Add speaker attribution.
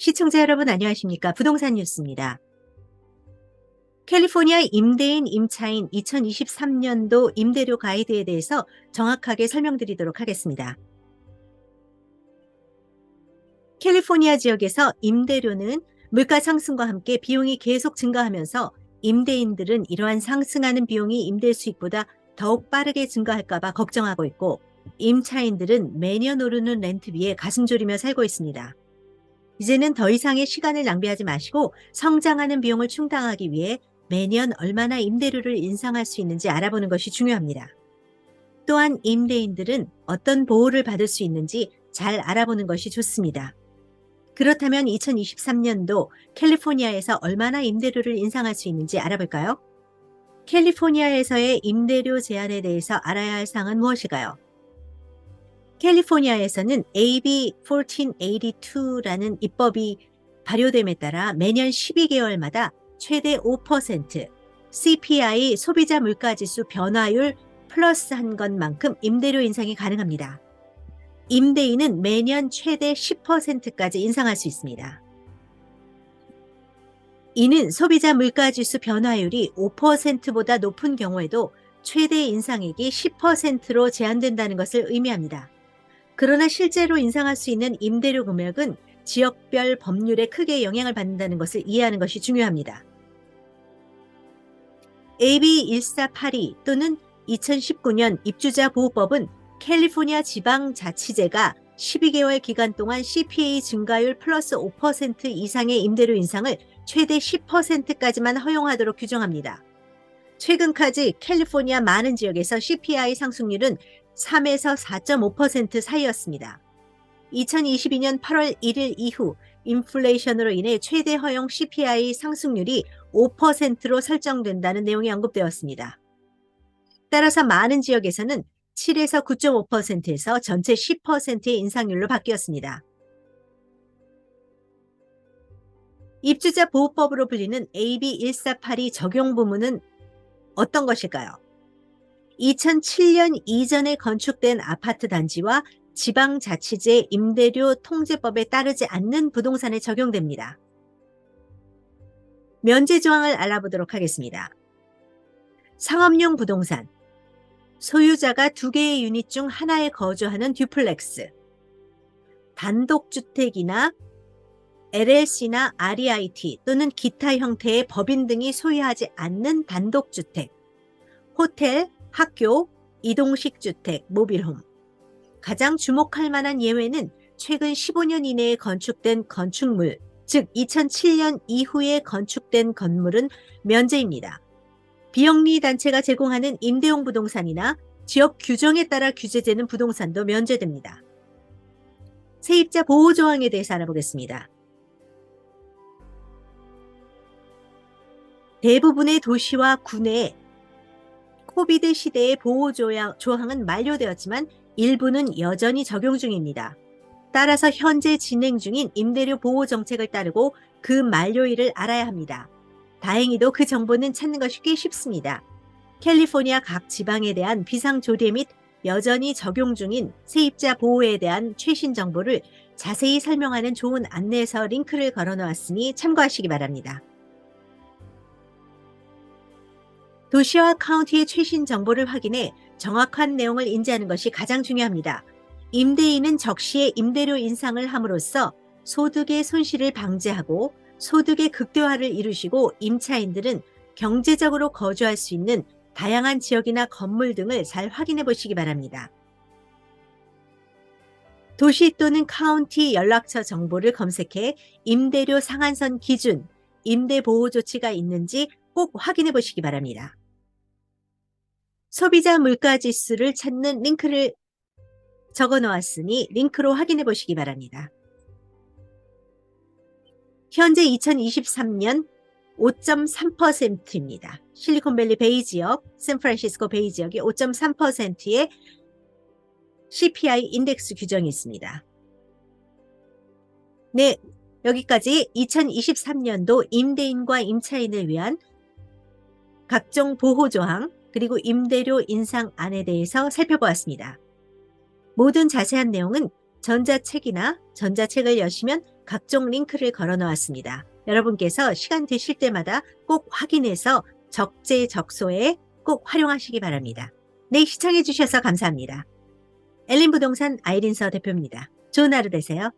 Speaker 1: 시청자 여러분 안녕하십니까? 부동산 뉴스입니다. 캘리포니아 임대인 임차인 2023년도 임대료 가이드에 대해서 정확하게 설명드리도록 하겠습니다. 캘리포니아 지역에서 임대료는 물가 상승과 함께 비용이 계속 증가하면서 임대인들은 이러한 상승하는 비용이 임대 수익보다 더욱 빠르게 증가할까봐 걱정하고 있고 임차인들은 매년 오르는 렌트비에 가슴 졸이며 살고 있습니다. 이제는 더 이상의 시간을 낭비하지 마시고 성장하는 비용을 충당하기 위해 매년 얼마나 임대료를 인상할 수 있는지 알아보는 것이 중요합니다. 또한 임대인들은 어떤 보호를 받을 수 있는지 잘 알아보는 것이 좋습니다. 그렇다면 2023년도 캘리포니아에서 얼마나 임대료를 인상할 수 있는지 알아볼까요? 캘리포니아에서의 임대료 제한에 대해서 알아야 할 사항은 무엇일까요? 캘리포니아에서는 AB 1482라는 입법이 발효됨에 따라 매년 12개월마다 최대 5% CPI 소비자 물가지수 변화율 플러스 한 것만큼 임대료 인상이 가능합니다. 임대인은 매년 최대 10%까지 인상할 수 있습니다. 이는 소비자 물가지수 변화율이 5%보다 높은 경우에도 최대 인상액이 10%로 제한된다는 것을 의미합니다. 그러나 실제로 인상할 수 있는 임대료 금액은 지역별 법률에 크게 영향을 받는다는 것을 이해하는 것이 중요합니다. AB 1482 또는 2019년 입주자 보호법은 캘리포니아 지방 자치제가 12개월 기간 동안 CPA 증가율 플러스 5% 이상의 임대료 인상을 최대 10%까지만 허용하도록 규정합니다. 최근까지 캘리포니아 많은 지역에서 CPI 상승률은 3에서 4.5% 사이였습니다. 2022년 8월 1일 이후 인플레이션으로 인해 최대 허용 CPI 상승률이 5%로 설정된다는 내용이 언급되었습니다. 따라서 많은 지역에서는 7에서 9.5%에서 전체 10%의 인상률로 바뀌었습니다. 입주자 보호법으로 불리는 AB 1482 적용 부문은 어떤 것일까요? 2007년 이전에 건축된 아파트 단지와 지방자치제 임대료 통제법에 따르지 않는 부동산에 적용됩니다. 면제 조항을 알아보도록 하겠습니다. 상업용 부동산 소유자가 두 개의 유닛 중 하나에 거주하는 듀플렉스 단독주택이나 LLC나 REIT 또는 기타 형태의 법인 등이 소유하지 않는 단독주택 호텔, 학교, 이동식 주택, 모빌홈 가장 주목할 만한 예외는 최근 15년 이내에 건축된 건축물, 즉 2007년 이후에 건축된 건물은 면제입니다. 비영리 단체가 제공하는 임대용 부동산이나 지역 규정에 따라 규제되는 부동산도 면제됩니다. 세입자 보호 조항에 대해서 알아보겠습니다. 대부분의 도시와 군에 코비드 시대의 보호 조항은 만료되었지만 일부는 여전히 적용 중입니다. 따라서 현재 진행 중인 임대료 보호 정책을 따르고 그 만료일을 알아야 합니다. 다행히도 그 정보는 찾는 것이 꽤 쉽습니다. 캘리포니아 각 지방에 대한 비상 조례 및 여전히 적용 중인 세입자 보호에 대한 최신 정보를 자세히 설명하는 좋은 안내서 링크를 걸어 놓았으니 참고하시기 바랍니다. 도시와 카운티의 최신 정보를 확인해 정확한 내용을 인지하는 것이 가장 중요합니다. 임대인은 적시에 임대료 인상을 함으로써 소득의 손실을 방지하고 소득의 극대화를 이루시고 임차인들은 경제적으로 거주할 수 있는 다양한 지역이나 건물 등을 잘 확인해 보시기 바랍니다. 도시 또는 카운티 연락처 정보를 검색해 임대료 상한선 기준, 임대 보호 조치가 있는지 꼭 확인해 보시기 바랍니다. 소비자 물가 지수를 찾는 링크를 적어 놓았으니 링크로 확인해 보시기 바랍니다. 현재 2023년 5.3%입니다. 실리콘밸리 베이 지역, 샌프란시스코 베이 지역이 5.3%의 CPI 인덱스 규정이 있습니다. 네, 여기까지 2023년도 임대인과 임차인을 위한 각종 보호조항 그리고 임대료 인상안에 대해서 살펴보았습니다. 모든 자세한 내용은 전자책이나 전자책을 여시면 각종 링크를 걸어 놓았습니다. 여러분께서 시간 되실 때마다 꼭 확인해서 적재적소에 꼭 활용하시기 바랍니다. 네, 시청해주셔서 감사합니다. 엘린 부동산 아이린서 대표입니다. 좋은 하루 되세요.